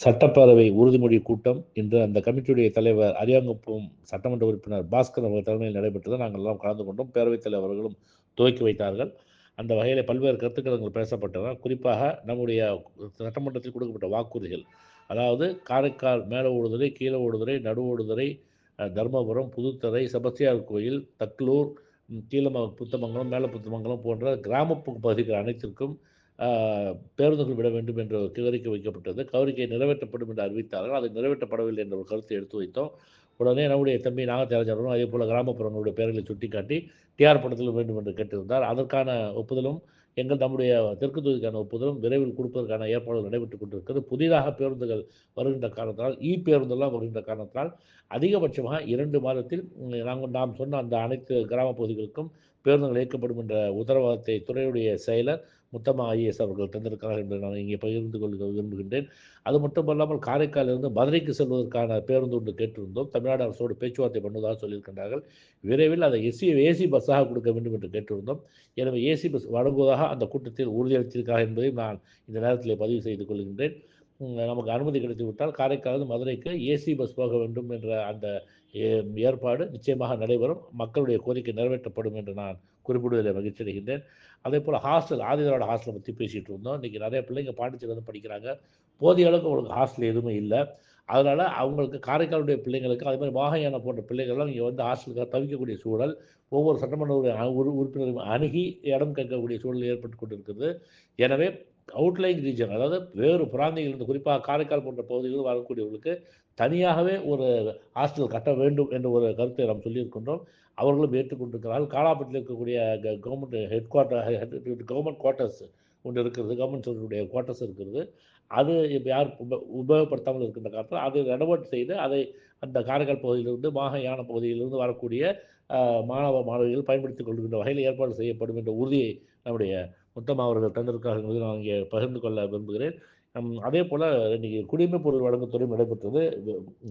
சட்டப்பேரவை உறுதிமொழி கூட்டம் இன்று அந்த கமிட்டியுடைய தலைவர் அரியாங்குப்பம் சட்டமன்ற உறுப்பினர் பாஸ்கர் அவர்கள் தலைமையில் நடைபெற்றது. நாங்கள் எல்லாம் கலந்து கொண்டோம். பேரவைத் தலைவர்களும் துவக்கி வைத்தார்கள். அந்த வகையில் பல்வேறு கருத்துக்கள் அங்கே பேசப்பட்டன. குறிப்பாக நம்முடைய சட்டமன்றத்தில் கொடுக்கப்பட்ட வாக்குறுதிகள். அதாவது காரைக்கால் மேலே ஓடுதுறை கீழே ஓடுதுறை நடு ஓடுதுறை தர்மபுரம் புதுத்தரை செபஸ்தியார் கோயில் தக்லூர் கீழம புத்தமங்கலம் மேல புத்தமங்கலம் போன்ற கிராமப்பு பகுதிகள் அனைத்திற்கும் பேருந்துகள் விட வேண்டும் என்ற கோரிக்கை வைக்கப்பட்டது. கோரிக்கை நிறைவேற்றப்படும் என்று அறிவித்தார்கள். அது நிறைவேற்றப்படவில்லை என்ற ஒரு கருத்தை எடுத்து வைத்தோம். உடனே நம்முடைய தம்பி நாகத்தேராஜரும் அதே போல் கிராமப்புறங்களுடைய பெயர்களை சுட்டிக்காட்டி டிஆர் படத்தில் வேண்டும் என்று கேட்டிருந்தார். அதற்கான ஒப்புதலும் எங்கள் நம்முடைய தெற்கு தொகுதிக்கான ஒப்புதலும் விரைவில் கொடுப்பதற்கான ஏற்பாடுகள் நடைபெற்றுக் கொண்டிருக்கிறது. புதிதாக பேருந்துகள் வருகின்ற காரணத்தால் இ பேருந்தெல்லாம் வருகின்ற காரணத்தால் அதிகபட்சமாக இரண்டு மாதத்தில் நாங்கள் நாம் சொன்ன அந்த அனைத்து கிராம பகுதிகளுக்கும் பேருந்துகள் இயக்கப்படும் என்ற உத்தரவாதத்தை துறையுடைய செயலர் முத்தம்மா ஐஏஎஸ் அவர்கள் தந்திருக்கிறார்கள் என்று நான் இங்கே பகிர்ந்து கொள்ள விரும்புகின்றேன். அது மட்டுமல்லாமல் காரைக்காலிலிருந்து மதுரைக்கு செல்வதற்கான பேருந்து ஒன்று கேட்டிருந்தோம். தமிழ்நாடு அரசோடு பேச்சுவார்த்தை பண்ணுவதாக சொல்லியிருக்கின்றார்கள். விரைவில் அதை எஸ்சி ஏசி பஸ்ஸாக கொடுக்க வேண்டும் என்று கேட்டிருந்தோம். எனவே ஏசி பஸ் வழங்குவதாக அந்த கூட்டத்தில் உறுதியளித்திருக்கிறார் என்பதையும் நான் இந்த நேரத்தில் பதிவு செய்து கொள்கின்றேன். நமக்கு அனுமதி கிடைத்து விட்டால் காரைக்காலிலிருந்து மதுரைக்கு ஏசி பஸ் போக வேண்டும் என்ற அந்த ஏ- ஏற்பாடு நிச்சயமாக நடைபெறும். மக்களுடைய கோரிக்கை நிறைவேற்றப்படும் என்று நான் குறிப்பிடுவதில் மகிழ்ச்சி அடைகின்றேன். அதே போல் ஹாஸ்டல் ஆதிதரோட ஹாஸ்டலை பற்றி பேசிகிட்டு இருந்தோம். இன்றைக்கி நிறைய பிள்ளைங்க பாண்டிச்சேரி வந்து படிக்கிறாங்க. போதிய அளவுக்கு அவங்களுக்கு ஹாஸ்டல் எதுவுமே இல்லை. அதனால் அவங்களுக்கு காரைக்காலுடைய பிள்ளைங்களுக்கு அதே மாதிரி வாகையான போன்ற பிள்ளைகள்லாம் இங்கே வந்து ஹாஸ்டலுக்காக தவிக்கக்கூடிய சூழல் ஒவ்வொரு சட்டமன்ற உறு- உறுப்பினரும் அணுகி இடம் கேட்கக்கூடிய சூழல் ஏற்பட்டு கொண்டிருக்கிறது. எனவே அவுட்லைன் ரீஜன் அதாவது வேறு பிராந்தியங்களிலிருந்து குறிப்பாக காரைக்கால் போன்ற பகுதிகளில் வரக்கூடியவர்களுக்கு தனியாகவே ஒரு ஹாஸ்டல் கட்ட வேண்டும் என்ற ஒரு கருத்தை நாம் சொல்லியிருக்கின்றோம். அவர்களும் ஏற்றுக்கொண்டிருக்கிறார்கள். காலாப்பட்டில் இருக்கக்கூடிய government head quarter government quarters ஒன்று இருக்கிறது கவர்மெண்ட் சோருடைய குவார்ட்டர்ஸ் இருக்கிறது. அது இப்போ யார் உப உபயோகப்படுத்தாமல் இருக்கின்ற காலத்தில் அதை ரெனோவேட் செய்து அதை அந்த காரைக்கால் பகுதியிலிருந்து மாகையான பகுதியிலிருந்து வரக்கூடிய மாணவ மாணவிகள் பயன்படுத்திக் கொள்கின்ற வகையில் ஏற்பாடு செய்யப்படும் என்ற உறுதியை நம்முடைய முத்தம்மா அவர்கள் தந்திருக்கார்கள் என்பதை நான் இங்கே பகிர்ந்து கொள்ள விரும்புகிறேன். அதே போல் இன்னைக்கு குடிமை பொருள் வழங்கும் துறை நடைபெற்றது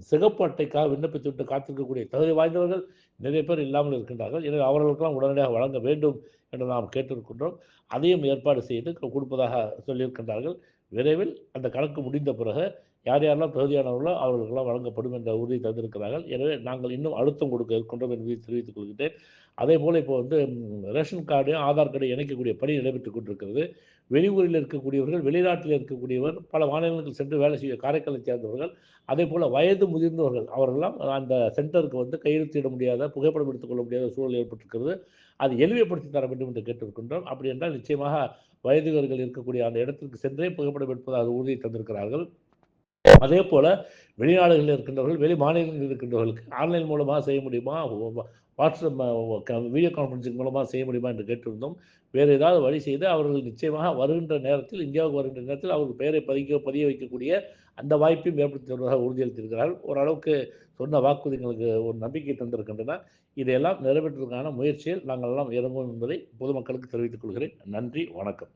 சிகப்பு அட்டைக்காக விண்ணப்பித்து விட்டு காத்திருக்கக்கூடிய தகுதி வாய்ந்தவர்கள் நிறைய பேர் இல்லாமல் இருக்கின்றார்கள். எனவே அவர்களுக்கெல்லாம் உடனடியாக வழங்க வேண்டும் என்று நாம் கேட்டிருக்கின்றோம். அதையும் ஏற்பாடு செய்து கொடுப்பதாக சொல்லியிருக்கின்றார்கள். விரைவில் அந்த கணக்கு முடிந்த பிறகு யார் யாரெல்லாம் தகுதியானவர்களோ அவர்களுக்கெல்லாம் வழங்கப்படும் என்ற உறுதி தந்திருக்கிறார்கள். எனவே நாங்கள் இன்னும் அழுத்தம் கொடுக்க இருக்கின்றோம் என்பதை தெரிவித்துக் கொள்கிறேன். அதே போல் இப்போ வந்து ரேஷன் கார்டு ஆதார் கார்டு இணைக்கக்கூடிய பணி நடைபெற்றுக் கொண்டிருக்கிறது. வெளியூரில் இருக்கக்கூடியவர்கள் வெளிநாட்டில் இருக்கக்கூடியவர் பல மாநிலங்களுக்கு சென்று வேலை செய்ய காரைக்காலை சேர்ந்தவர்கள் அதே போல் வயது முதிர்ந்தவர்கள் அவரெல்லாம் அந்த சென்டருக்கு வந்து கையெழுத்திட முடியாத புகைப்படம் எடுத்துக்கொள்ள முடியாத சூழல் ஏற்பட்டிருக்கிறது. அது எளிமைப்படுத்தி தர வேண்டும் என்று கேட்டிருக்கின்றோம். அப்படி என்றால் நிச்சயமாக வயதுகர்கள் இருக்கக்கூடிய அந்த இடத்திற்கு சென்றே புகைப்படம் எடுப்பதாக உறுதி தந்திருக்கிறார்கள். அதே போல வெளிநாடுகளில் இருக்கின்றவர்கள் வெளி மாநிலங்களில் இருக்கின்றவர்களுக்கு ஆன்லைன் மூலமாக செய்ய முடியுமா? வாட்ஸ்அப் க- வீடியோ கான்ஃபரன்சிங் மூலமாக செய்ய முடியுமா என்று கேட்டிருந்தோம். வேறு ஏதாவது வழி செய்து அவர்கள் நிச்சயமாக வருகின்ற நேரத்தில் இந்தியாவுக்கு வருகின்ற நேரத்தில் அவர்கள் பெயரை பதிக்க பதிய வைக்கக்கூடிய அந்த வாய்ப்பையும் ஏற்படுத்தி வருவதாக உறுதியளித்திருக்கிறார்கள். ஓரளவுக்கு சொன்ன வாக்குறுதிகளுக்கு ஒரு நம்பிக்கை தந்திருக்கின்றன. இதையெல்லாம் நிறைவேற்றுவதற்கான முயற்சியில் நாங்கள் எல்லாம் இறங்குவோம் என்பதை பொதுமக்களுக்கு தெரிவித்துக் கொள்கிறேன். நன்றி வணக்கம்.